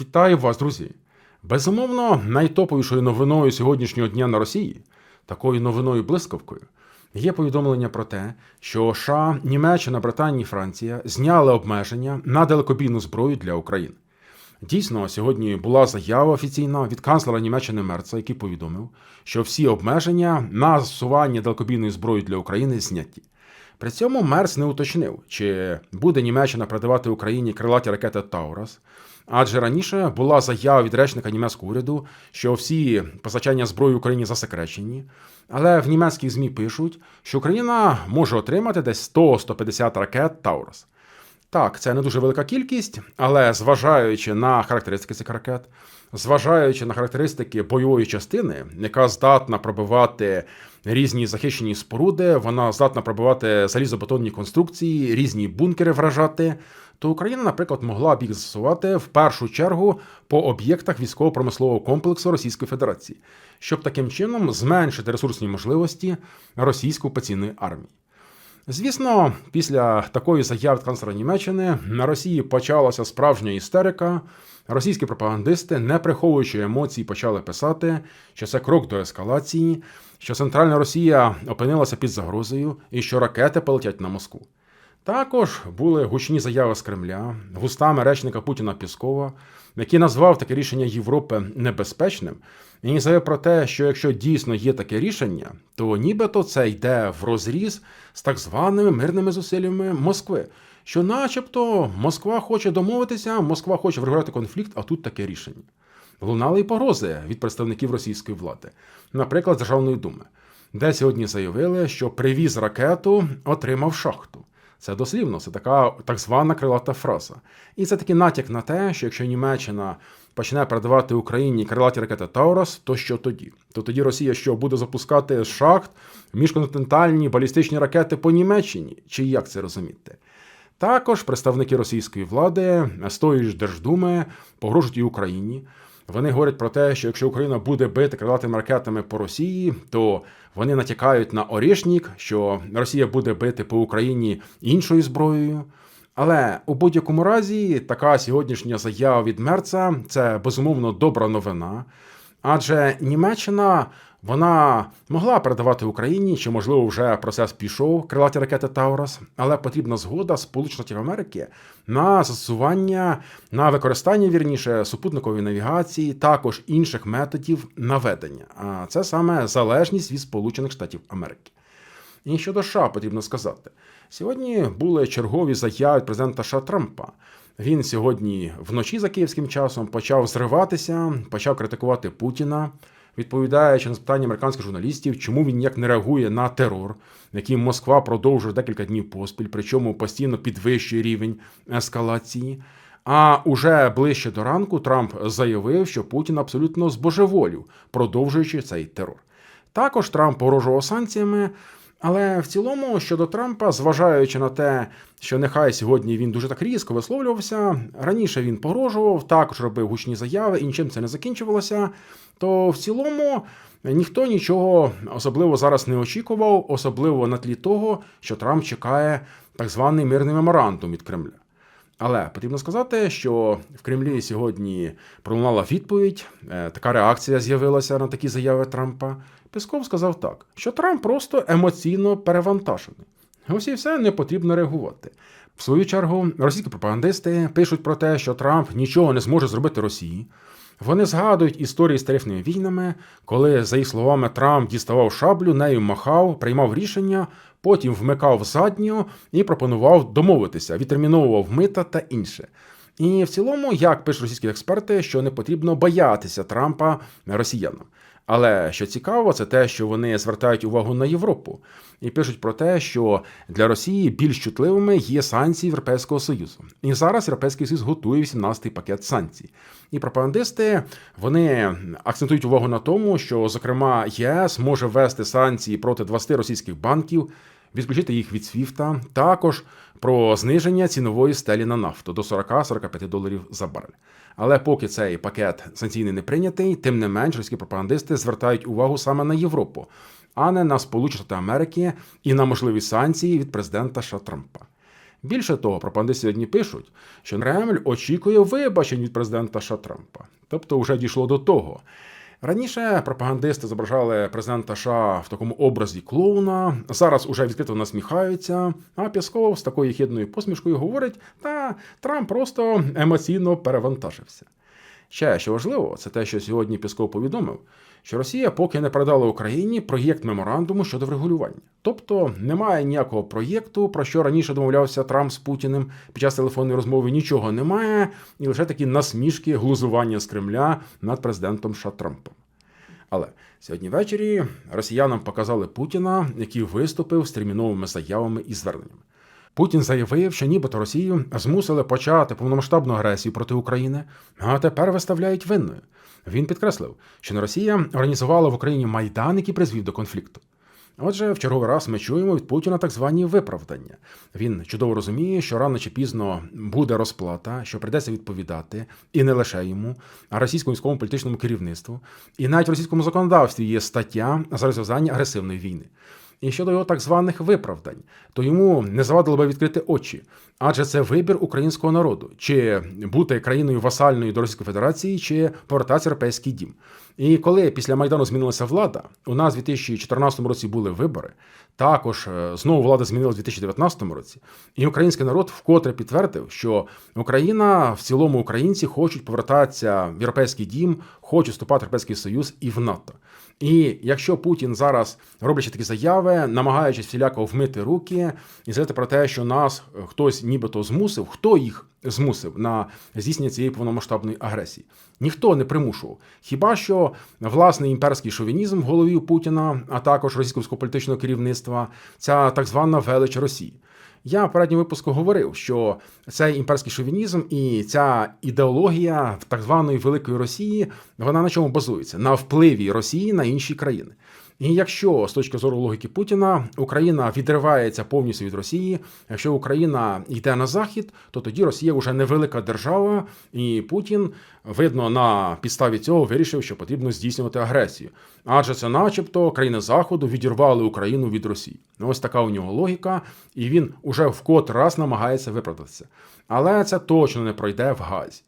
Вітаю вас, друзі! Безумовно, найтоповішою новиною сьогоднішнього дня на Росії, такою новиною блискавкою, є повідомлення про те, що США, Німеччина, Британія і Франція зняли обмеження на далекобійну зброю для України. Дійсно, сьогодні була заява офіційна від канцлера Німеччини Мерца, який повідомив, що всі обмеження на застосування далекобійної зброї для України зняті. При цьому Мерц не уточнив, чи буде Німеччина передавати Україні крилаті ракети Таурас. Адже раніше була заява від речника німецького уряду, що всі постачання зброї Україні засекречені. Але в німецьких ЗМІ пишуть, що Україна може отримати десь 100-150 ракет Таурас. Так, це не дуже велика кількість, але зважаючи на характеристики цих ракет, зважаючи на характеристики бойової частини, яка здатна пробивати різні захищені споруди, вона здатна пробивати залізобетонні конструкції, різні бункери вражати, то Україна, наприклад, могла б їх застосувати в першу чергу по об'єктах військово-промислового комплексу Російської Федерації, щоб таким чином зменшити ресурсні можливості російської окупаційної армії. Звісно, після такої заяви канцлера Німеччини на Росії почалася справжня істерика. Російські пропагандисти, не приховуючи емоцій, почали писати, що це крок до ескалації, що центральна Росія опинилася під загрозою і що ракети полетять на Москву. Також були гучні заяви з Кремля, густами речника Путіна Піскова, який назвав таке рішення Європи небезпечним, і заявив про те, що якщо дійсно є таке рішення, то нібито це йде в розріз з так званими мирними зусиллями Москви. Що, начебто, Москва хоче домовитися, Москва хоче врегулювати конфлікт, а тут таке рішення. Лунали й погрози від представників російської влади, наприклад, Державної думи, де сьогодні заявили, що привіз ракету, отримав шахту. Це дослівно, це така так звана крилата фраза. І це такий натяк на те, що якщо Німеччина почне передавати Україні крилаті ракети Таурас, то що тоді? То тоді Росія що буде запускати з шахт міжконтинентальні балістичні ракети по Німеччині? Чи як це розуміти? Також представники російської влади з тої ж Держдуми погрожують і Україні. Вони говорять про те, що якщо Україна буде бити крилатими ракетами по Росії, то вони натякають на Орішнік, що Росія буде бити по Україні іншою зброєю. Але у будь-якому разі така сьогоднішня заява від Мерца це безумовно добра новина. Адже Німеччина вона могла передавати Україні, чи, можливо, вже процес пішов крилаті ракети Таурас, але потрібна згода Сполучених Штатів Америки на застосування, на використання вірніше супутникової навігації, також інших методів наведення. А це саме залежність від Сполучених Штатів Америки. І щодо США потрібно сказати, сьогодні були чергові заяви президента США Трампа. Він сьогодні вночі за київським часом почав зриватися, почав критикувати Путіна, відповідаючи на запитання американських журналістів, чому він ніяк не реагує на терор, який Москва продовжує декілька днів поспіль, причому постійно підвищує рівень ескалації. А уже ближче до ранку Трамп заявив, що Путін абсолютно збожеволів, продовжуючи цей терор. Також Трамп погрожував санкціями. Але в цілому щодо Трампа, зважаючи на те, що нехай сьогодні він дуже так різко висловлювався, раніше він погрожував, також робив гучні заяви, і нічим це не закінчувалося. То в цілому ніхто нічого особливо зараз не очікував, особливо на тлі того, що Трамп чекає так званий мирний меморандум від Кремля. Але потрібно сказати, що в Кремлі сьогодні пролунала відповідь, е, така реакція з'явилася на такі заяви Трампа. Песков сказав так, що Трамп просто емоційно перевантажений. Ось і все не потрібно реагувати. В свою чергу, російські пропагандисти пишуть про те, що Трамп нічого не зможе зробити Росії. Вони згадують історії з тарифними війнами, коли, за їх словами, Трамп діставав шаблю, нею махав, приймав рішення, потім вмикав задню і пропонував домовитися, відтерміновував мита та інше. І в цілому, як пишуть російські експерти, що не потрібно боятися Трампа росіянам. Але що цікаво, це те, що вони звертають увагу на Європу і пишуть про те, що для Росії більш чутливими є санкції Європейського Союзу. І зараз Європейський Союз готує 18-й пакет санкцій. І пропагандисти вони акцентують увагу на тому, що, зокрема, єС може ввести санкції проти 20 російських банків, відключити їх від СВІФТа, також про зниження цінової стелі на нафту до 40-45 доларів за барель. Але поки цей пакет санкційний не прийнятий, тим не менш російські пропагандисти звертають увагу саме на Європу, а не на Сполучені Штати Америки і на можливі санкції від президента США Трампа. Більше того, пропагандисти сьогодні пишуть, що Кремль очікує вибачень від президента США Трампа. Тобто, вже дійшло до того. Раніше пропагандисти зображали президента США в такому образі клоуна. Зараз уже відкрито насміхаються. А Пісков з такою хідною посмішкою говорить: та Трамп просто емоційно перевантажився. Ще що важливо, це те, що сьогодні Пісков повідомив, що Росія поки не передала Україні проєкт меморандуму щодо врегулювання. Тобто немає ніякого проєкту, про що раніше домовлявся Трамп з Путіним під час телефонної розмови. Нічого немає, і лише такі насмішки, глузування з Кремля над президентом США Трампом. Але сьогодні ввечері росіянам показали Путіна, який виступив з терміновими заявами і зверненнями. Путін заявив, що нібито Росію змусили почати повномасштабну агресію проти України, а тепер виставляють винною. Він підкреслив, що не Росія організувала в Україні майдан, який призвів до конфлікту. Отже, в черговий раз ми чуємо від Путіна так звані виправдання. Він чудово розуміє, що рано чи пізно буде розплата, що прийдеться відповідати, і не лише йому, а російському військовому політичному керівництву. І навіть в російському законодавстві є стаття за розв'язання агресивної війни. І щодо його так званих виправдань, то йому не завадило би відкрити очі, адже це вибір українського народу, чи бути країною васальною до Російської Федерації, чи повертатися в європейський дім. І коли після Майдану змінилася влада, у нас у 2014 році були вибори. Також е, знову влада змінилася у 2019 році, і український народ вкотре підтвердив, що Україна в цілому українці хочуть повертатися в європейський дім, хочуть вступати в Європейський Союз і в НАТО. І якщо Путін зараз роблячи такі заяви, намагаючись всіляко вмити руки і заявити про те, що нас хтось нібито змусив, хто їх змусив на здійснення цієї повномасштабної агресії, ніхто не примушував. Хіба що власний імперський шовінізм в голові Путіна, а також російського політичного керівництва, ця так звана велич Росії. Я в передньому випуску говорив, що цей імперський шовінізм і ця ідеологія так званої великої Росії вона на чому базується? На впливі Росії на інші країни. І якщо з точки зору логіки Путіна Україна відривається повністю від Росії, якщо Україна йде на захід, то тоді Росія вже невелика держава, і Путін, видно, на підставі цього вирішив, що потрібно здійснювати агресію. Адже це, начебто, країни Заходу відірвали Україну від Росії. Ось така у нього логіка, і він уже вкот раз намагається виправдатися. Але це точно не пройде в Газі.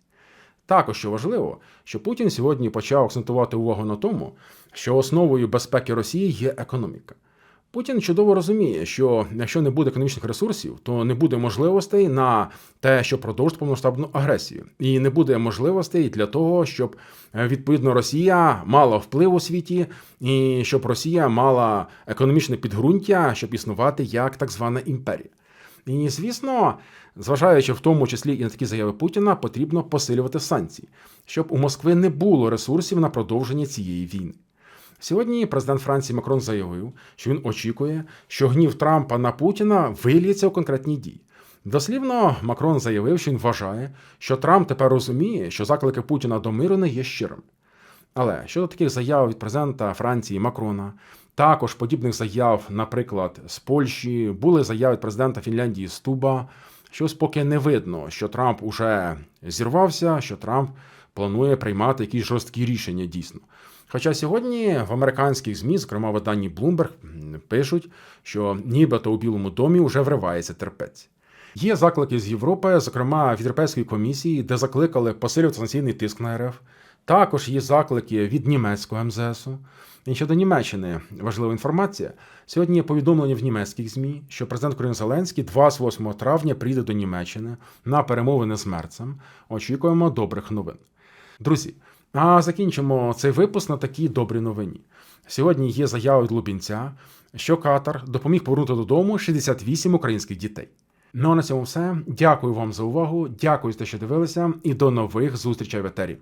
Також що важливо, що Путін сьогодні почав акцентувати увагу на тому, що основою безпеки Росії є економіка. Путін чудово розуміє, що якщо не буде економічних ресурсів, то не буде можливостей на те, щоб продовжити повномасштабну агресію, і не буде можливостей для того, щоб відповідно Росія мала вплив у світі, і щоб Росія мала економічне підґрунтя, щоб існувати як так звана імперія. І звісно, зважаючи в тому числі і на такі заяви Путіна, потрібно посилювати санкції, щоб у Москви не було ресурсів на продовження цієї війни. Сьогодні президент Франції Макрон заявив, що він очікує, що гнів Трампа на Путіна виліється у конкретні дії. Дослівно, Макрон заявив, що він вважає, що Трамп тепер розуміє, що заклики Путіна до миру не є щирими. Але щодо таких заяв від президента Франції Макрона, також подібних заяв, наприклад, з Польщі, були заяви президента Фінляндії Стуба, щось поки не видно, що Трамп уже зірвався, що Трамп планує приймати якісь жорсткі рішення дійсно. Хоча сьогодні в американських ЗМІ, зокрема в виданні Bloomberg, пишуть, що нібито у Білому домі вже вривається терпець. Є заклики з Європи, зокрема від Європейської комісії, де закликали посилювати санкційний тиск на РФ. Також є заклики від німецького МЗСу. І щодо Німеччини важлива інформація. Сьогодні є повідомлення в німецьких ЗМІ, що президент України Зеленський 28 травня прийде до Німеччини на перемовини з Мерцем. Очікуємо добрих новин. Друзі, а закінчимо цей випуск на такій добрій новині. Сьогодні є заява від Лубінця, що Катар допоміг повернути додому 68 українських дітей. Ну а на цьому все. Дякую вам за увагу. Дякую за те, що дивилися, і до нових зустрічей в етері.